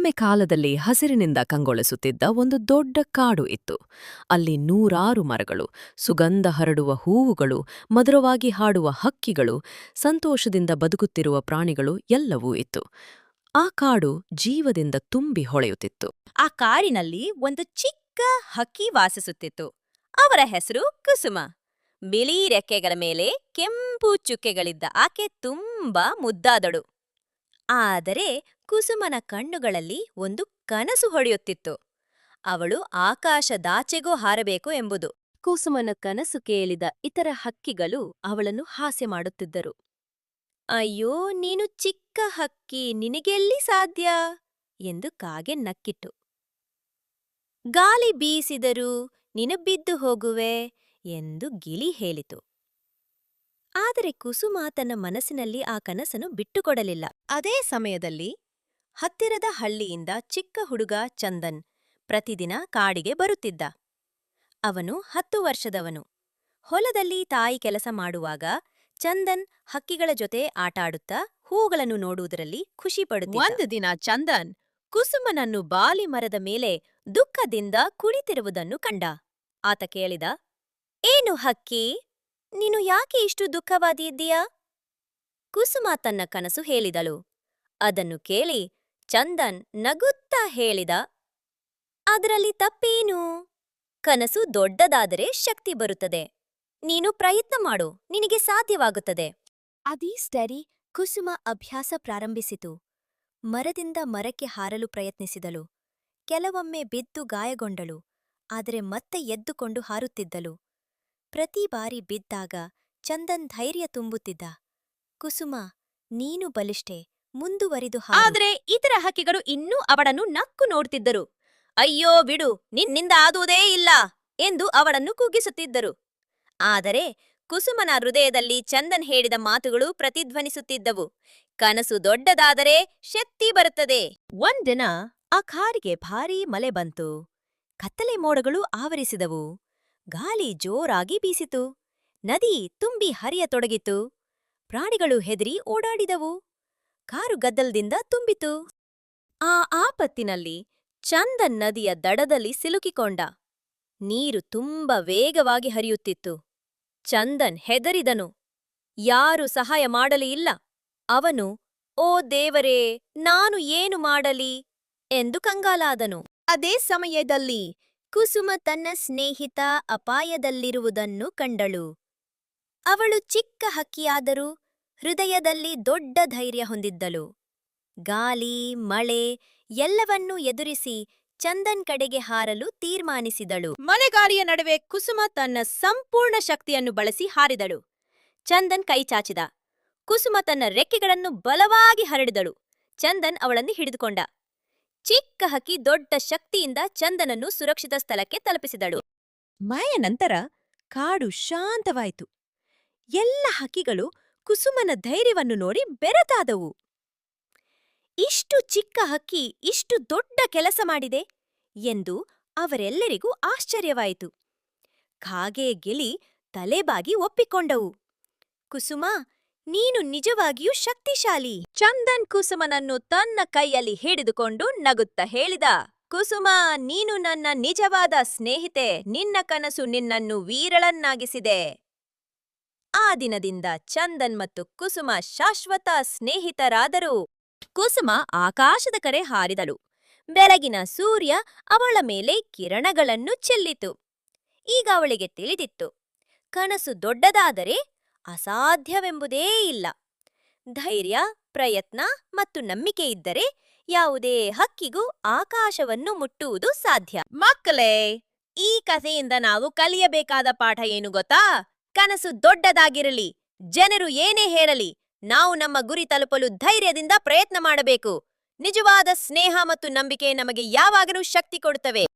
ಒಮ್ಮೆ ಕಾಲದಲ್ಲಿ ಹಸಿರಿನಿಂದ ಕಂಗೊಳಿಸುತ್ತಿದ್ದ ಒಂದು ದೊಡ್ಡ ಕಾಡು ಇತ್ತು. ಅಲ್ಲಿ ನೂರಾರು ಮರಗಳು, ಸುಗಂಧ ಹರಡುವ ಹೂವುಗಳು, ಮಧುರವಾಗಿ ಹಾಡುವ ಹಕ್ಕಿಗಳು, ಸಂತೋಷದಿಂದ ಬದುಕುತ್ತಿರುವ ಪ್ರಾಣಿಗಳು ಎಲ್ಲವೂ ಇತ್ತು. ಆ ಕಾಡು ಜೀವದಿಂದ ತುಂಬಿ ಹೊಳೆಯುತ್ತಿತ್ತು. ಆ ಕಾಡಿನಲ್ಲಿ ಒಂದು ಚಿಕ್ಕ ಹಕ್ಕಿ ವಾಸಿಸುತ್ತಿತ್ತು. ಅವರ ಹೆಸರು ಕುಸುಮ. ಬಿಳಿ ರೆಕ್ಕೆಗಳ ಮೇಲೆ ಕೆಂಪು ಚುಕ್ಕೆಗಳಿದ್ದ ಆಕೆ ತುಂಬಾ ಮುದ್ದಾದಳು. ಆದರೆ ಕುಸುಮನ ಕಣ್ಣುಗಳಲ್ಲಿ ಒಂದು ಕನಸು ಹೊಡೆಯುತ್ತಿತ್ತು ಅವಳು ಆಕಾಶದಾಚೆಗೂ ಹಾರಬೇಕು ಎಂಬುದು. ಕುಸುಮನ ಕನಸು ಕೇಳಿದ ಇತರ ಹಕ್ಕಿಗಳು ಅವಳನ್ನು ಹಾಸ್ಯ ಮಾಡುತ್ತಿದ್ದರು. ಅಯ್ಯೋ, ನೀನು ಚಿಕ್ಕ ಹಕ್ಕಿ, ನಿನಗೆಲ್ಲಿ ಸಾಧ್ಯ ಎಂದು ಕಾಗೆ ನಕ್ಕಿಟ್ಟು ಗಾಳಿ ಬೀಸಿದರೂ ನಿನಬಿದ್ದು ಹೋಗುವೆ ಎಂದು ಗಿಳಿ ಹೇಳಿತು. ಆದರೆ ಕುಸುಮ ತನ್ನ ಮನಸ್ಸಿನಲ್ಲಿ ಆ ಕನಸನ್ನು ಬಿಟ್ಟುಕೊಡಲಿಲ್ಲ. ಅದೇ ಸಮಯದಲ್ಲಿ ಹತ್ತಿರದ ಹಳ್ಳಿಯಿಂದ ಚಿಕ್ಕ ಹುಡುಗ ಚಂದನ್ ಪ್ರತಿದಿನ ಕಾಡಿಗೆ ಬರುತ್ತಿದ್ದ. ಅವನು ಹತ್ತು ವರ್ಷದವನು. ಹೊಲದಲ್ಲಿ ತಾಯಿ ಕೆಲಸ ಮಾಡುವಾಗ ಚಂದನ್ ಹಕ್ಕಿಗಳ ಜೊತೆ ಆಟಾಡುತ್ತಾ ಹೂಗಳನ್ನು ನೋಡುವುದರಲ್ಲಿ ಖುಷಿಪಡುತ್ತಿದ್ದ ಒಂದು ದಿನ ಚಂದನ್ ಕುಸುಮನನ್ನು ಬಾಲಿ ಮರದ ಮೇಲೆ ದುಃಖದಿಂದ ಕುಳಿತಿರುವುದನ್ನು ಕಂಡ. ಆತ ಕೇಳಿದ, ಏನು ಹಕ್ಕಿ? ನೀನು ಯಾಕೆ ಇಷ್ಟು ದುಃಖವಾದಿದ್ದೀಯಾ ಕುಸುಮ ತನ್ನ ಕನಸು ಹೇಳಿದಳು. ಅದನ್ನು ಕೇಳಿ ಚಂದನ್ ನಗುತ್ತಾ ಹೇಳಿದ, ಅದರಲ್ಲಿ ತಪ್ಪೇನು? ಕನಸು ದೊಡ್ಡದಾದರೆ ಶಕ್ತಿ ಬರುತ್ತದೆ. ನೀನು ಪ್ರಯತ್ನ ಮಾಡು, ನಿನಗೆ ಸಾಧ್ಯವಾಗುತ್ತದೆ. ಅದೀಷ್ಟರಿ ಕುಸುಮ ಅಭ್ಯಾಸ ಪ್ರಾರಂಭಿಸಿತು. ಮರದಿಂದ ಮರಕ್ಕೆ ಹಾರಲು ಪ್ರಯತ್ನಿಸಿದಳು. ಕೆಲವೊಮ್ಮೆ ಬಿದ್ದು ಗಾಯಗೊಂಡಳು, ಆದರೆ ಮತ್ತೆ ಎದ್ದುಕೊಂಡು ಹಾರುತ್ತಿದ್ದಳು. ಪ್ರತಿ ಬಾರಿ ಬಿದ್ದಾಗ ಚಂದನ್ ಧೈರ್ಯ ತುಂಬುತ್ತಿದ್ದ. ಕುಸುಮ, ನೀನು ಬಲಿಷ್ಠೆ, ಮುಂದುವರಿದು ಆದರೆ ಇತರ ಹಕ್ಕಿಗಳು ಇನ್ನೂ ಅವಳನ್ನು ನಕ್ಕು ನೋಡ್ತಿದ್ದರು. ಅಯ್ಯೋ ಬಿಡು, ನಿನ್ನಿಂದ ಆದುವುದೇ ಇಲ್ಲ, ಎಂದು ಅವಳನ್ನು ಕುಗ್ಗಿಸುತ್ತಿದ್ದರು. ಆದರೆ ಕುಸುಮನ ಹೃದಯದಲ್ಲಿ ಚಂದನ್ ಹೇಳಿದ ಮಾತುಗಳು ಪ್ರತಿಧ್ವನಿಸುತ್ತಿದ್ದವು. ಕನಸು ದೊಡ್ಡದಾದರೆ ಶಕ್ತಿ ಬರುತ್ತದೆ. ಒಂದಿನ ಆ ಕಾರಿಗೆ ಭಾರೀ ಮಳೆ ಬಂತು. ಕತ್ತಲೆ ಮೋಡಗಳು ಆವರಿಸಿದವು. ಗಾಳಿ ಜೋರಾಗಿ ಬೀಸಿತು. ನದಿ ತುಂಬಿ ಹರಿಯತೊಡಗಿತು. ಪ್ರಾಣಿಗಳು ಹೆದರಿ ಓಡಾಡಿದವು. ಕಾರು ಗದ್ದಲದಿಂದ ತುಂಬಿತು. ಆ ಆಪತ್ತಿನಲ್ಲಿ ಚಂದನ್ ನದಿಯ ದಡದಲ್ಲಿ ಸಿಲುಕಿಕೊಂಡ. ನೀರು ತುಂಬ ವೇಗವಾಗಿ ಹರಿಯುತ್ತಿತ್ತು. ಚಂದನ್ ಹೆದರಿದನು. ಯಾರು ಸಹಾಯ ಮಾಡಲಿ ಇಲ್ಲ. ಅವನು, ಓ ದೇವರೇ, ನಾನು ಏನು ಮಾಡಲಿ? ಎಂದು ಕಂಗಾಲಾದನು. ಅದೇ ಸಮಯದಲ್ಲಿ ಕುಸುಮ ತನ್ನ ಸ್ನೇಹಿತ ಅಪಾಯದಲ್ಲಿರುವುದನ್ನು ಕಂಡಳು. ಅವಳು ಚಿಕ್ಕ ಹಕ್ಕಿಯಾದರೂ ಹೃದಯದಲ್ಲಿ ದೊಡ್ಡ ಧೈರ್ಯ ಹೊಂದಿದ್ದಳು. ಗಾಲಿ ಮಳೆ ಎಲ್ಲವನ್ನೂ ಎದುರಿಸಿ ಚಂದನ್ ಕಡೆಗೆ ಹಾರಲು ತೀರ್ಮಾನಿಸಿದಳು. ಮಳೆಗಾಳಿಯ ನಡುವೆ ಕುಸುಮ ತನ್ನ ಸಂಪೂರ್ಣ ಶಕ್ತಿಯನ್ನು ಬಳಸಿ ಹಾರಿದಳು. ಚಂದನ್ ಕೈ ಚಾಚಿದ. ಕುಸುಮ ತನ್ನ ರೆಕ್ಕೆಗಳನ್ನು ಬಲವಾಗಿ ಹರಡಿದಳು. ಚಂದನ್ ಅವಳನ್ನು ಹಿಡಿದುಕೊಂಡ. ಚಿಕ್ಕ ಹಕ್ಕಿ ದೊಡ್ಡ ಶಕ್ತಿಯಿಂದ ಚಂದನನ್ನು ಸುರಕ್ಷಿತ ಸ್ಥಳಕ್ಕೆ ತಲುಪಿಸಿದಳು. ಮಾಯ ನಂತರ ಕಾಡು ಶಾಂತವಾಯಿತು. ಎಲ್ಲ ಹಕ್ಕಿಗಳು ಕುಸುಮನ ಧೈರ್ಯವನ್ನು ನೋಡಿ ಬೆರತಾದವು. ಇಷ್ಟು ಚಿಕ್ಕ ಹಕ್ಕಿ ಇಷ್ಟು ದೊಡ್ಡ ಕೆಲಸ ಮಾಡಿದೆ ಎಂದು ಅವರೆಲ್ಲರಿಗೂ ಆಶ್ಚರ್ಯವಾಯಿತು. ಕಾಗೆ ಗಿಳಿ ತಲೆಬಾಗಿ ಒಪ್ಪಿಕೊಂಡವು. ಕುಸುಮ ನೀನು ನಿಜವಾಗಿಯೂ ಶಕ್ತಿಶಾಲಿ. ಚಂದನ್ ಕುಸುಮನನ್ನು ತನ್ನ ಕೈಯಲ್ಲಿ ಹಿಡಿದುಕೊಂಡು ನಗುತ್ತ ಹೇಳಿದ, ಕುಸುಮ, ನೀನು ನನ್ನ ನಿಜವಾದ ಸ್ನೇಹಿತೆ. ನಿನ್ನ ಕನಸು ನಿನ್ನನ್ನು ವೀರಳನ್ನಾಗಿಸಿದೆ. ಆ ದಿನದಿಂದ ಚಂದನ್ ಮತ್ತು ಕುಸುಮ ಶಾಶ್ವತ ಸ್ನೇಹಿತರಾದರು. ಕುಸುಮ ಆಕಾಶದ ಕಡೆ ಹಾರಿದಳು. ಬೆಳಗಿನ ಸೂರ್ಯ ಅವಳ ಮೇಲೆ ಕಿರಣಗಳನ್ನು ಚೆಲ್ಲಿತು. ಈಗ ಅವಳಿಗೆ ತಿಳಿದಿತ್ತು, ಕನಸು ದೊಡ್ಡದಾದರೆ ಅಸಾಧ್ಯವೆಂಬುದೇ ಇಲ್ಲ. ಧೈರ್ಯ, ಪ್ರಯತ್ನ ಮತ್ತು ನಂಬಿಕೆ ಇದ್ದರೆ ಯಾವುದೇ ಹಕ್ಕಿಗೂ ಆಕಾಶವನ್ನು ಮುಟ್ಟುವುದು ಸಾಧ್ಯ. ಮಕ್ಕಳೇ, ಈ ಕಥೆಯಿಂದ ನಾವು ಕಲಿಯಬೇಕಾದ ಪಾಠ ಏನು ಗೊತ್ತಾ? ಕನಸು ದೊಡ್ಡದಾಗಿರಲಿ, ಜನರು ಏನೇ ಹೇಳಲಿ, ನಾವು ನಮ್ಮ ಗುರಿ ತಲುಪಲು ಧೈರ್ಯದಿಂದ ಪ್ರಯತ್ನ ಮಾಡಬೇಕು. ನಿಜವಾದ ಸ್ನೇಹ ಮತ್ತು ನಂಬಿಕೆ ನಮಗೆ ಯಾವಾಗಲೂ ಶಕ್ತಿ ಕೊಡುತ್ತವೆ.